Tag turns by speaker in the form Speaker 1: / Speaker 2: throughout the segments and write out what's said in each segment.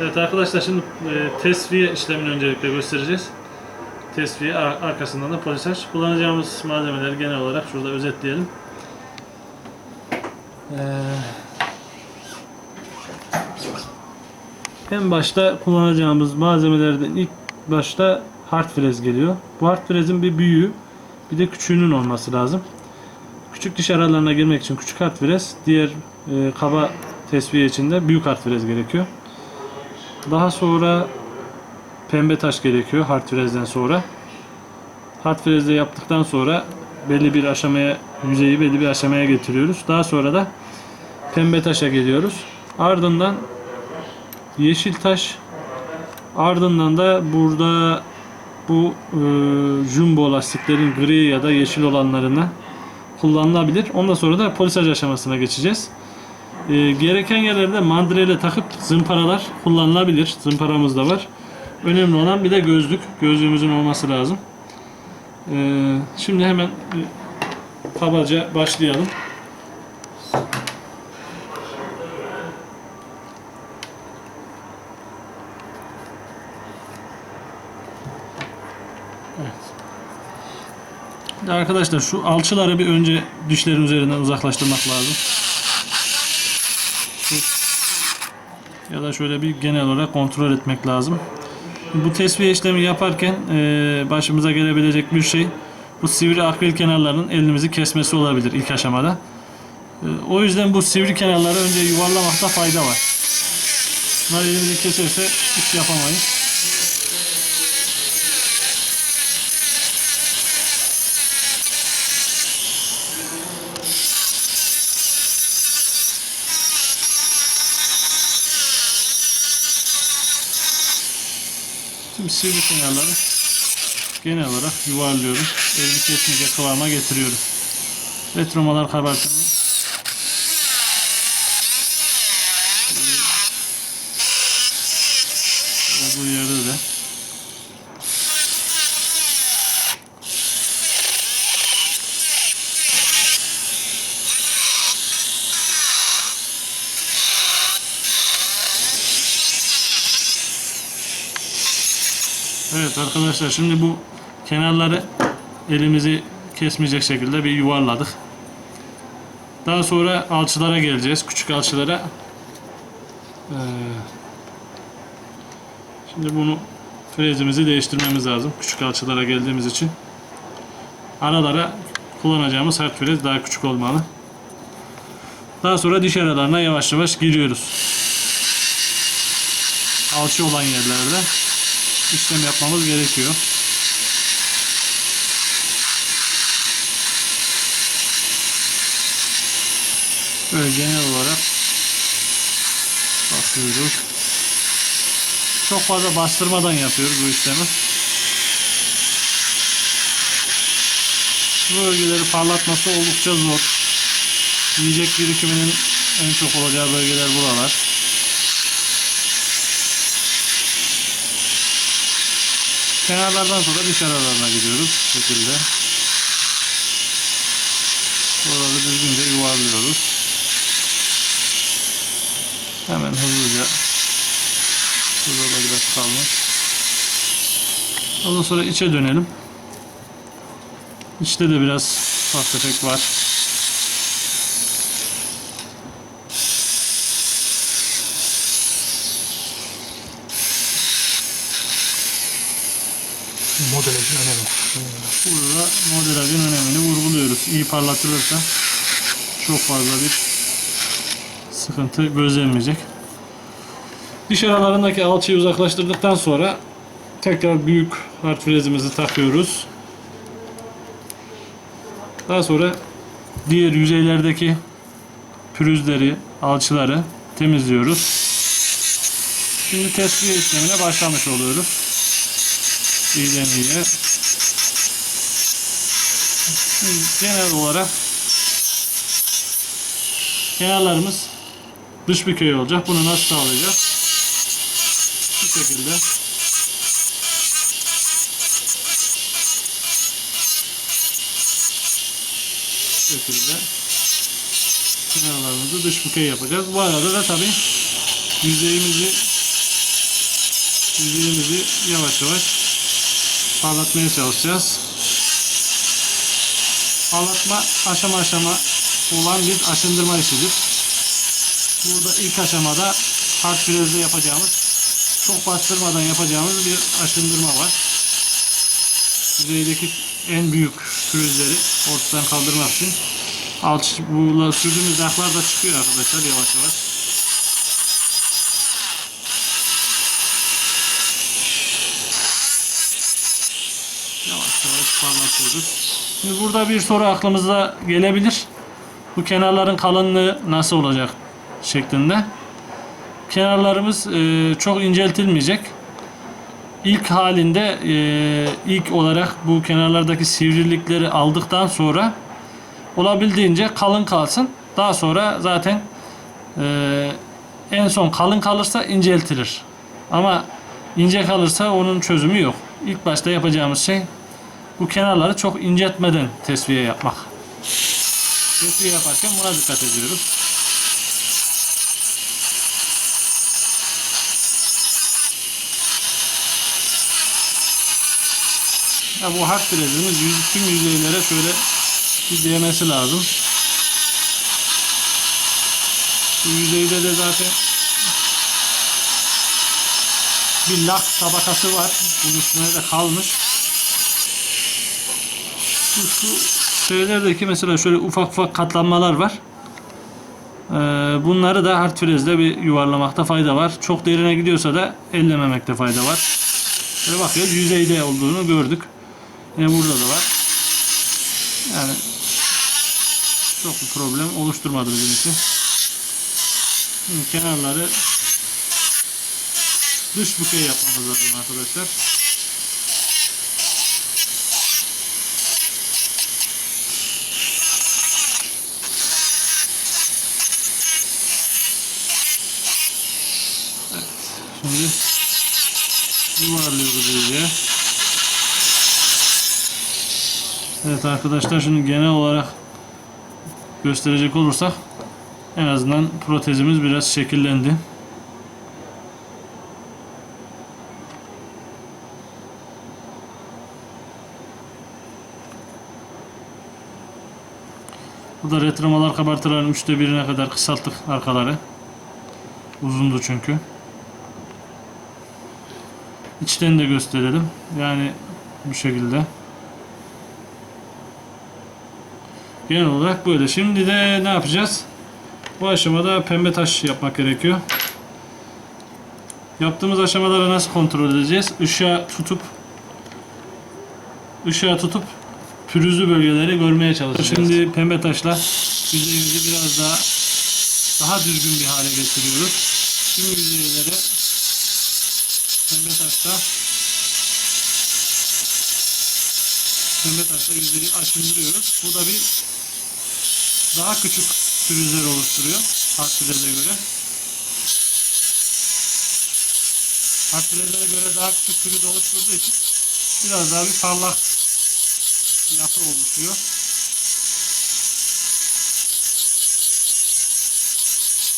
Speaker 1: Evet arkadaşlar şimdi e, tesviye işlemini öncelikle göstereceğiz. Tesviye ar- arkasından da polisaj. Kullanacağımız malzemeleri genel olarak şurada özetleyelim. Ee, en başta kullanacağımız malzemelerden ilk başta hard frez geliyor. Bu hard frezin bir büyüğü bir de küçüğünün olması lazım. Küçük diş aralarına girmek için küçük hard frez, diğer e, kaba tesviye için de büyük hard frez gerekiyor. Daha sonra pembe taş gerekiyor hard frezden sonra. Hard frezle yaptıktan sonra belli bir aşamaya, yüzeyi belli bir aşamaya getiriyoruz. Daha sonra da pembe taşa geliyoruz. Ardından yeşil taş ardından da burada bu e, jumbo lastiklerin gri ya da yeşil olanlarına kullanılabilir. Ondan sonra da polisaj aşamasına geçeceğiz. E, gereken yerlerde mandrele takıp zımparalar kullanılabilir. Zımparamız da var. Önemli olan bir de gözlük. Gözlüğümüzün olması lazım. E, şimdi hemen kabaca başlayalım. Şimdi arkadaşlar şu alçıları bir önce dişlerin üzerinden uzaklaştırmak lazım. Ya da şöyle bir genel olarak kontrol etmek lazım. Bu tesviye işlemi yaparken eee, başımıza gelebilecek bir şey bu sivri akril kenarlarının elimizi kesmesi olabilir ilk aşamada. Eee, o yüzden bu sivri kenarları önce yuvarlamakta fayda var. Bunlar elimizi keserse iş yapamayız. Sivri kenarları genel olarak yuvarlıyorum. Elini kesmeyecek kıvama getiriyorum. Retromalar kabartımı. Olduğu yerde de Evet arkadaşlar şimdi bu kenarları elimizi kesmeyecek şekilde bir yuvarladık. Daha sonra alçılara geleceğiz. Küçük alçılara. Ee, şimdi bunu frezimizi değiştirmemiz lazım. Küçük alçılara geldiğimiz için. Aralara kullanacağımız hard frez daha küçük olmalı. Daha sonra diş aralarına yavaş yavaş giriyoruz. Alçı olan yerlerde işlem yapmamız gerekiyor. Böyle genel olarak basıyoruz. Çok fazla bastırmadan yapıyoruz bu işlemi. Bu bölgeleri parlatması oldukça zor. Yiyecek birikiminin en çok olacağı bölgeler buralar. Kenarlardan sonra diş aralarına gidiyoruz bu şekilde. Buraları düzgünce yuvarlıyoruz. Hemen hızlıca Burada da biraz kalmış. Ondan sonra içe dönelim. İçte de biraz ufak var. İyi parlatılırsa çok fazla bir sıkıntı gözlenmeyecek. Diş aralarındaki alçıyı uzaklaştırdıktan sonra tekrar büyük hard frezimizi takıyoruz. Daha sonra diğer yüzeylerdeki pürüzleri, alçıları temizliyoruz. Şimdi tesviye işlemine başlamış oluyoruz. İyiden iyiye. Genel olarak kenarlarımız dış bükey olacak. Bunu nasıl sağlayacağız? Bu şekilde Bu şekilde kenarlarımızı dış bükey yapacağız. Bu arada da tabi yüzeyimizi yüzeyimizi yavaş yavaş parlatmaya çalışacağız. Parlatma aşama aşama olan bir aşındırma işidir. Burada ilk aşamada hard frezde yapacağımız çok bastırmadan yapacağımız bir aşındırma var. Yüzeydeki en büyük pürüzleri ortadan kaldırmak için alt bu sürdüğümüz yaklar da çıkıyor arkadaşlar yavaş yavaş. Yavaş yavaş parlatıyoruz. Şimdi burada bir soru aklımıza gelebilir. Bu kenarların kalınlığı nasıl olacak şeklinde. Kenarlarımız e, çok inceltilmeyecek. İlk halinde e, ilk olarak bu kenarlardaki sivrilikleri aldıktan sonra olabildiğince kalın kalsın. Daha sonra zaten e, en son kalın kalırsa inceltilir. Ama ince kalırsa onun çözümü yok. İlk başta yapacağımız şey bu kenarları çok inceltmeden tesviye yapmak. Tesviye yaparken buna dikkat ediyoruz. Ya bu harf frezimiz yüz, tüm yüzeylere şöyle bir değmesi lazım. Bu yüzeyde de zaten bir lak tabakası var. Bunun üstüne de kalmış. Şu, şu şeylerdeki mesela şöyle ufak ufak katlanmalar var. Ee, bunları da hard frezle bir yuvarlamakta fayda var. Çok derine gidiyorsa da ellememekte fayda var. Şöyle bakıyoruz yüzeyde olduğunu gördük. Yine burada da var. Yani çok bir problem oluşturmadı bizim için. Şimdi kenarları dış bükey yapmamız lazım arkadaşlar. Yuvarlıyoruz iyice. Evet arkadaşlar şimdi genel olarak gösterecek olursak en azından protezimiz biraz şekillendi. Bu da retromalar kabartıların üçte birine kadar kısalttık arkaları. Uzundu çünkü. İçten de gösterelim. Yani bu şekilde. Genel olarak böyle. Şimdi de ne yapacağız? Bu aşamada pembe taş yapmak gerekiyor. Yaptığımız aşamaları nasıl kontrol edeceğiz? Işığa tutup ışığa tutup pürüzlü bölgeleri görmeye çalışacağız. Şimdi pembe taşla yüzeyimizi biraz daha daha düzgün bir hale getiriyoruz. Tüm yüzeyleri pembe taşla pembe taşla yüzeyi aşındırıyoruz. Bu da bir daha küçük pürüzler oluşturuyor harflere göre. Harflere göre daha küçük pürüz oluşturduğu için biraz daha bir parlak yapı oluşuyor.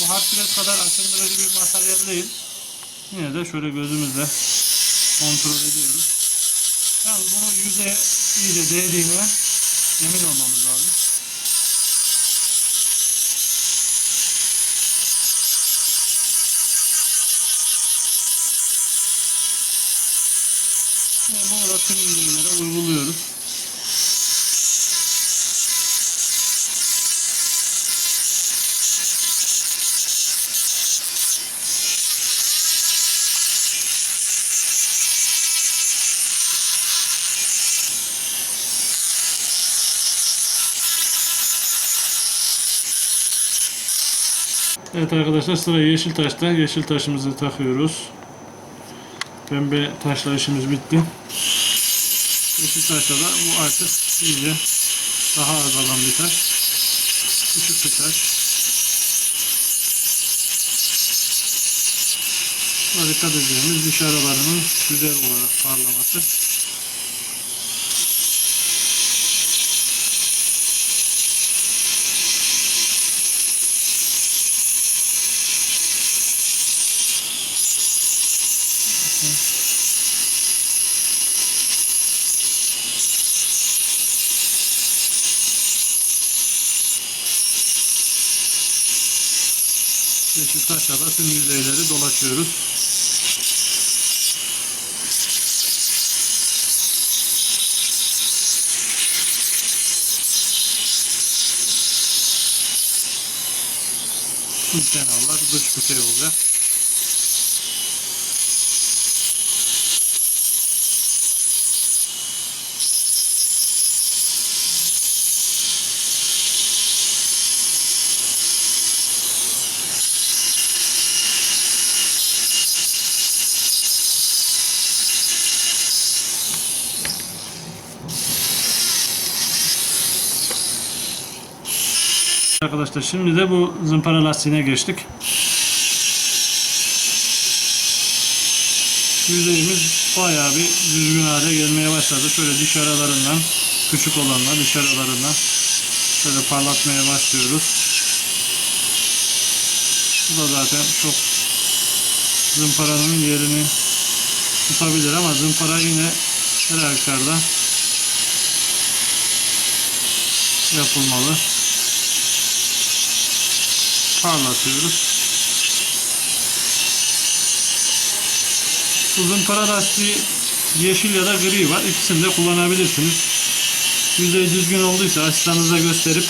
Speaker 1: Bu harflet kadar aşındırıcı bir materyal değil. Yine de şöyle gözümüzle kontrol ediyoruz. Yalnız bunu yüzeye iyice değdiğine emin olmamız lazım. Yani bunu da tüm yüzeylere uyguluyoruz. Evet arkadaşlar sıra yeşil taşta. Yeşil taşımızı takıyoruz. Pembe taşla işimiz bitti. Yeşil taşla da bu artık iyice daha azalan bir taş. Küçük bir taş. Buna dikkat edeceğimiz diş güzel olarak parlaması. Yeşil taşla da tüm yüzeyleri dolaşıyoruz. Tüm kenarlar dış bükey olacak. Arkadaşlar şimdi de bu zımpara lastiğine geçtik. Yüzeyimiz bayağı bir düzgün hale gelmeye başladı. Şöyle diş aralarından, küçük olanlar diş aralarından şöyle parlatmaya başlıyoruz. Bu da zaten çok zımparanın yerini tutabilir ama zımpara yine her halükarda yapılmalı parlatıyoruz. Uzun para lastiği yeşil ya da gri var. İkisini de kullanabilirsiniz. Yüzey düzgün olduysa asistanınıza gösterip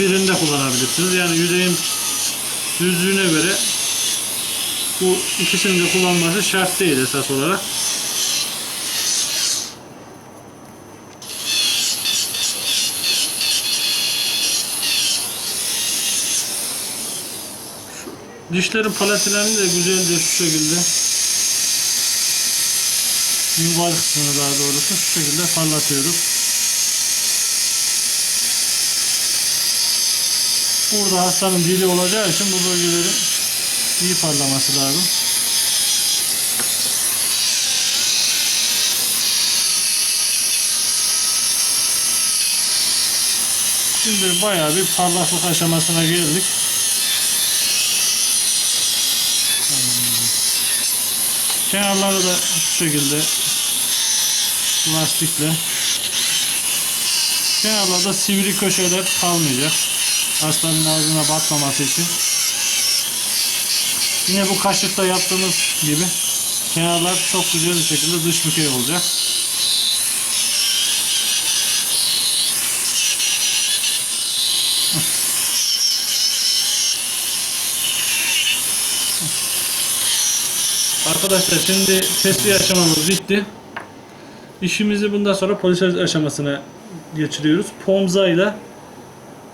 Speaker 1: birinde kullanabilirsiniz. Yani yüzeyin düzlüğüne göre bu ikisini de kullanması şart değil esas olarak. Dişlerin paletilerini de güzelce şu şekilde yuvarlak kısmını daha doğrusu şu şekilde parlatıyoruz. Burada hastanın dili olacağı için bu bölgelerin iyi parlaması lazım. Şimdi bayağı bir parlaklık aşamasına geldik. Kenarları da şu şekilde lastikle kenarlarda sivri köşeler kalmayacak. Hastanın ağzına batmaması için. Yine bu kaşıkta yaptığımız gibi kenarlar çok güzel bir şekilde dış bükey olacak. Arkadaşlar şimdi tespih aşamamız bitti. İşimizi bundan sonra polisaj aşamasına geçiriyoruz. Pomza ile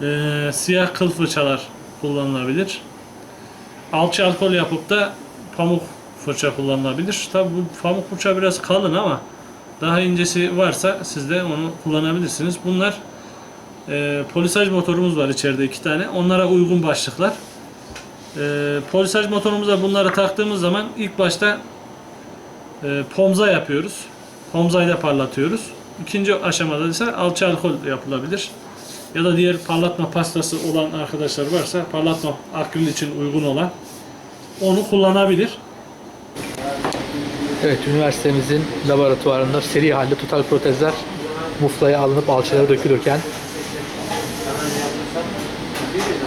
Speaker 1: eee, siyah kıl fırçalar kullanılabilir. Alçı alkol yapıp da pamuk fırça kullanılabilir. Tabi bu pamuk fırça biraz kalın ama daha incesi varsa siz de onu kullanabilirsiniz. Bunlar eee polisaj motorumuz var içeride iki tane. Onlara uygun başlıklar. E, polisaj motorumuza bunları taktığımız zaman ilk başta e, pomza yapıyoruz. Pomzayla parlatıyoruz. İkinci aşamada ise alçı alkol yapılabilir. Ya da diğer parlatma pastası olan arkadaşlar varsa parlatma akbil için uygun olan onu kullanabilir.
Speaker 2: Evet, üniversitemizin laboratuvarında seri halde total protezler muflaya alınıp alçılara dökülürken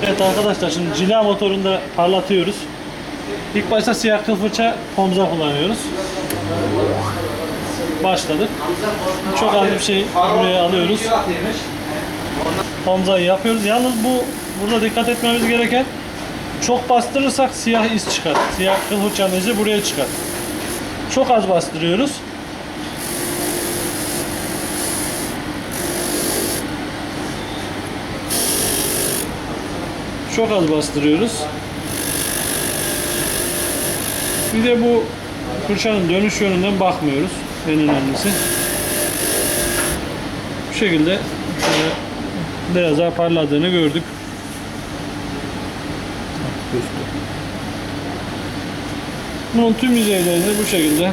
Speaker 1: Evet arkadaşlar şimdi cila motorunda parlatıyoruz. İlk başta siyah kıl fırça pomza kullanıyoruz. Başladık. Çok az bir şey buraya alıyoruz. Pomzayı yapıyoruz. Yalnız bu burada dikkat etmemiz gereken çok bastırırsak siyah iz çıkar. Siyah kıl fırçanın izi buraya çıkar. Çok az bastırıyoruz. Çok az bastırıyoruz. Bir de bu fırçanın dönüş yönünden bakmıyoruz. En önemlisi. Bu şekilde biraz daha parladığını gördük. Bunun tüm yüzeylerini bu şekilde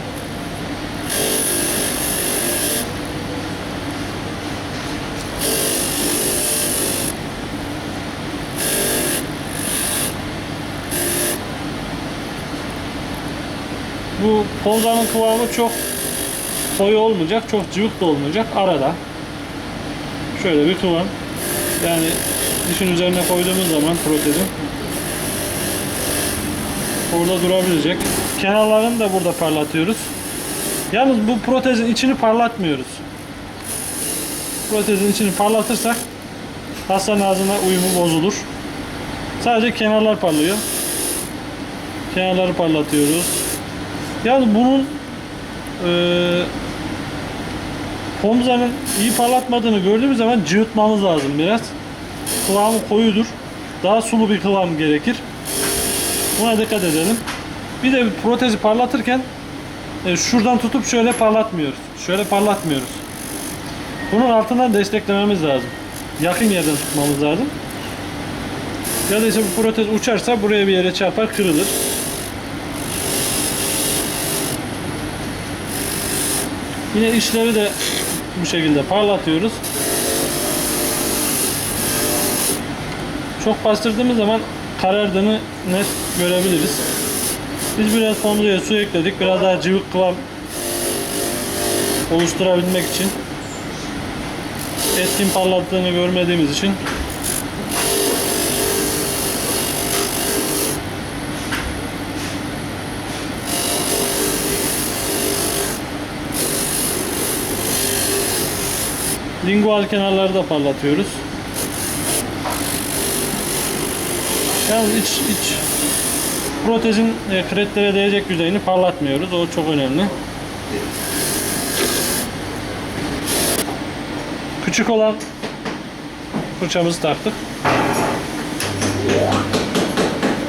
Speaker 1: Bu pozanın kıvamı çok koyu olmayacak, çok cıvık da olmayacak. Arada. Şöyle bir kıvam. Yani dişin üzerine koyduğumuz zaman protezin orada durabilecek. Kenarlarını da burada parlatıyoruz. Yalnız bu protezin içini parlatmıyoruz. Protezin içini parlatırsak hastanın ağzına uyumu bozulur. Sadece kenarlar parlıyor. Kenarları parlatıyoruz. Yalnız bunun eee Pomza'nın iyi parlatmadığını gördüğümüz zaman cıvıtmamız lazım biraz. Kıvamı koyudur. Daha sulu bir kıvam gerekir. Buna dikkat edelim. Bir de protezi parlatırken e, şuradan tutup şöyle parlatmıyoruz. Şöyle parlatmıyoruz. Bunun altından desteklememiz lazım. Yakın yerden tutmamız lazım. Ya da ise bu protez uçarsa buraya bir yere çarpar kırılır. Yine işleri de bu şekilde parlatıyoruz. Çok bastırdığımız zaman karardığını net görebiliriz. Biz biraz pomzuya su ekledik. Biraz daha cıvık kıvam oluşturabilmek için. Etkin parlattığını görmediğimiz için lingual kenarları da parlatıyoruz. Yalnız iç, iç protezin e, kretlere değecek yüzeyini parlatmıyoruz. O çok önemli. Küçük olan fırçamızı taktık.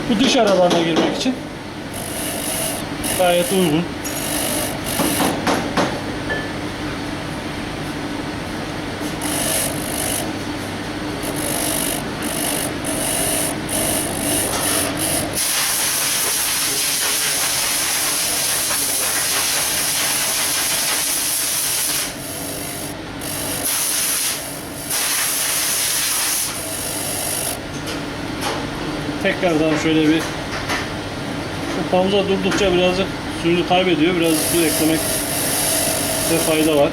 Speaker 1: Bu diş aralarına girmek için gayet uygun. Tekrardan şöyle bir bu pamza durdukça birazcık suyunu kaybediyor. Biraz su eklemekte fayda var.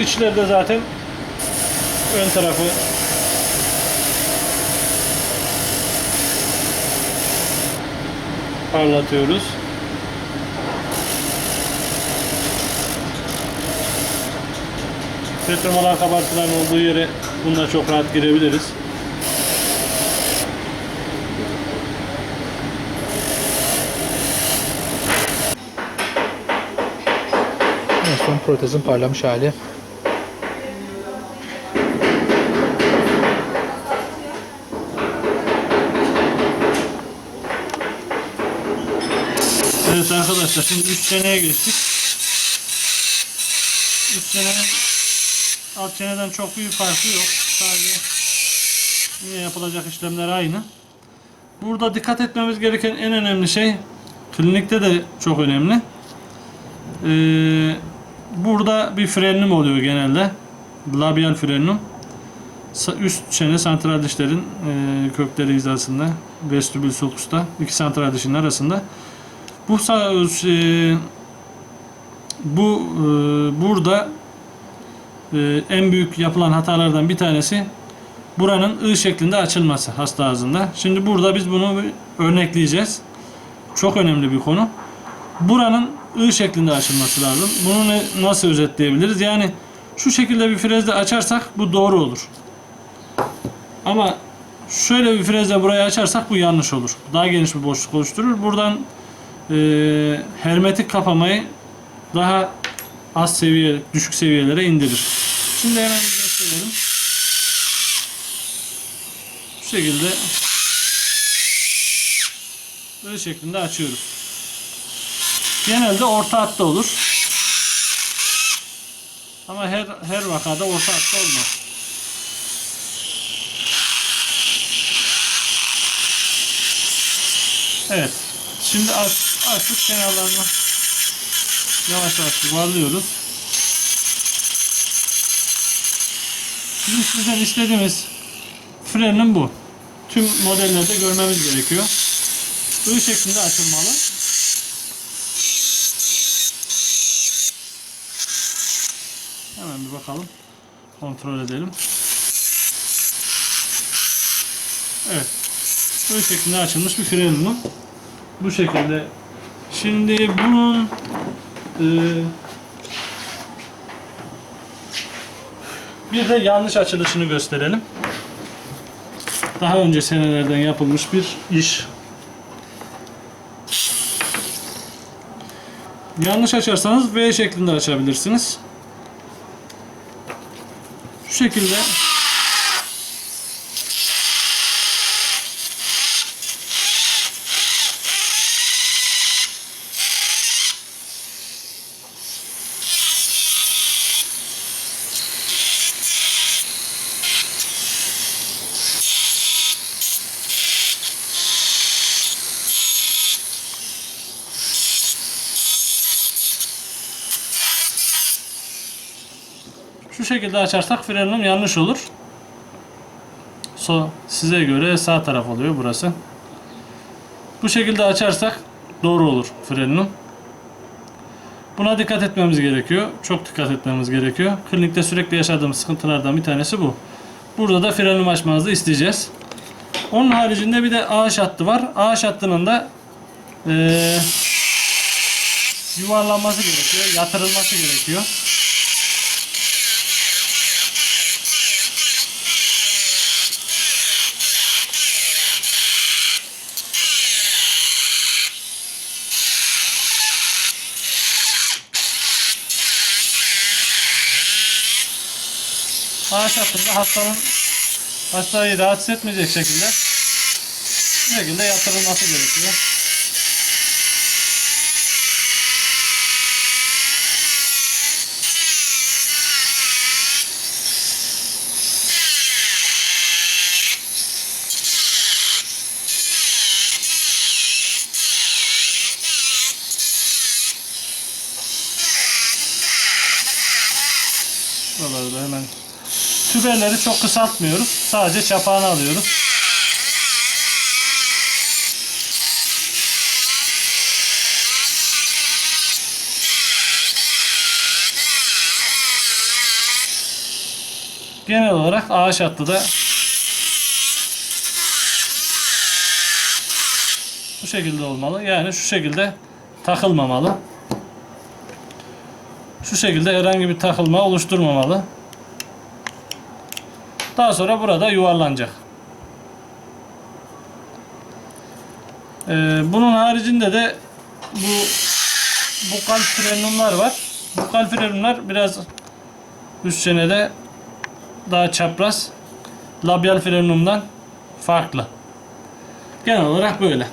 Speaker 1: İçlerde zaten ön tarafı parlatıyoruz. Petromolar kabartıların olduğu yere bununla çok rahat girebiliriz.
Speaker 2: Son protezin parlamış hali.
Speaker 1: Evet arkadaşlar şimdi 3 seneye geçtik. 3 senenin alt çeneden çok büyük farkı yok. Sadece yine yapılacak işlemler aynı. Burada dikkat etmemiz gereken en önemli şey klinikte de çok önemli. Ee, burada bir frenum oluyor genelde. Labial frenum. Sa- Üst çene santral dişlerin e, kökleri hizasında. Vestibül sulcusta. iki santral dişin arasında. Bu e, bu e, burada e, en büyük yapılan hatalardan bir tanesi buranın I şeklinde açılması hasta ağzında. Şimdi burada biz bunu örnekleyeceğiz. Çok önemli bir konu. Buranın I şeklinde açılması lazım. Bunu ne, nasıl özetleyebiliriz? Yani şu şekilde bir frezle açarsak bu doğru olur. Ama şöyle bir frezle burayı açarsak bu yanlış olur. Daha geniş bir boşluk oluşturur. Buradan e, hermetik kapamayı daha az seviye, düşük seviyelere indirir. Şimdi hemen gösterelim. Bu şekilde böyle şeklinde açıyoruz. Genelde orta hatta olur. Ama her her vakada orta hatta olmaz. Evet. Şimdi aç, açtık kenarlarını yavaş yavaş yuvarlıyoruz. Bizim sizden istediğimiz frenin bu. Tüm modellerde görmemiz gerekiyor. I şeklinde açılmalı. Hemen bir bakalım. Kontrol edelim. Evet. Bu şekilde açılmış bir frenin bu. Bu şekilde. Şimdi bunun e, bir de yanlış açılışını gösterelim. Daha önce senelerden yapılmış bir iş. Yanlış açarsanız V şeklinde açabilirsiniz. Şu şekilde Şu şekilde açarsak frenim yanlış olur. So, size göre sağ taraf oluyor burası. Bu şekilde açarsak doğru olur frenim. Buna dikkat etmemiz gerekiyor. Çok dikkat etmemiz gerekiyor. Klinikte sürekli yaşadığımız sıkıntılardan bir tanesi bu. Burada da frenim açmanızı isteyeceğiz. Onun haricinde bir de ağaç hattı var. Ağaç hattının da eee, yuvarlanması gerekiyor. Yatırılması gerekiyor. Ağaç hattında hastanın hastayı rahatsız etmeyecek şekilde bu şekilde yatırılması gerekiyor. Buraları da hemen tüberleri çok kısaltmıyoruz. Sadece çapağını alıyoruz. Genel olarak ağaç hattı da bu şekilde olmalı. Yani şu şekilde takılmamalı. Şu şekilde herhangi bir takılma oluşturmamalı. Daha sonra burada yuvarlanacak. Ee, bunun haricinde de bu bu kalp frenumlar var. Bu kalp frenumlar biraz üst çenede daha çapraz. Labial frenumdan farklı. Genel olarak böyle.